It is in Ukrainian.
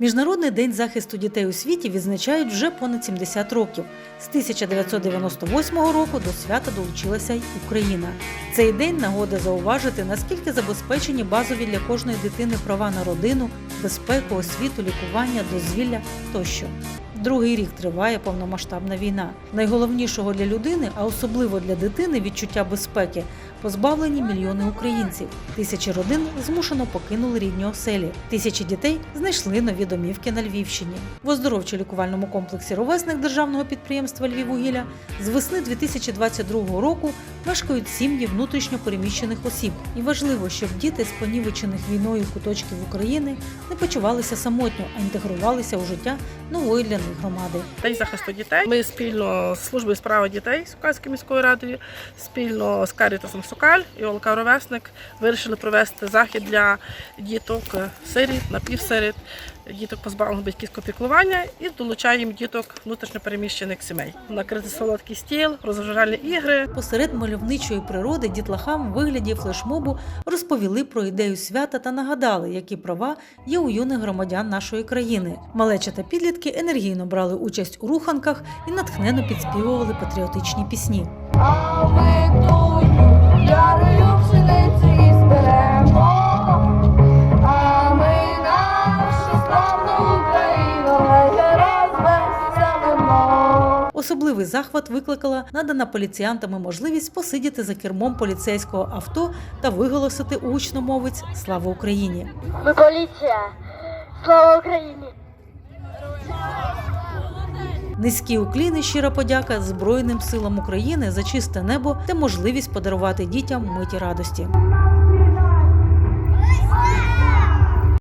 Міжнародний день захисту дітей у світі відзначають вже понад 70 років. З 1998 року до свята долучилася й Україна. Цей день нагода зауважити, наскільки забезпечені базові для кожної дитини права на родину, безпеку, освіту, лікування, дозвілля тощо. Другий рік триває повномасштабна війна. Найголовнішого для людини, а особливо для дитини, відчуття безпеки позбавлені мільйони українців. Тисячі родин змушено покинули рідні оселі. Тисячі дітей знайшли нові домівки на Львівщині. В оздоровчо-лікувальному комплексі Ровесник державного підприємства Львіввугілля з весни 2022 року мешкають сім'ї внутрішньо переміщених осіб. І важливо, щоб діти з понівечених війною куточків України не почувалися самотньо, а інтегрувалися у життя нової для них громади. День захисту дітей. Ми спільно з службою справи дітей Сукальської міської радою, спільно з Карітасом Сокаль і Олка Ровесник вирішили провести захід для діток сиріт, напівсиріт, діток позбавлених батьківського піклування і долучаємо діток внутрішньопереміщених сімей. Накрити солодкий стіл, розважальні ігри. Посеред мальовничої природи дітлахам у вигляді флешмобу розповіли про ідею свята та нагадали, які права є у юних громадян нашої країни. Малеча та підлітки енергійно брали участь у руханках і натхненно підспівували патріотичні пісні. А ми ярою пшениці Особливий захват викликала надана поліціянтами можливість посидіти за кермом поліцейського авто та виголосити гучномовець Слава Україні. Ми поліція. Слава Україні! Низькі укліни, щира подяка Збройним силам України за чисте небо та можливість подарувати дітям миті радості.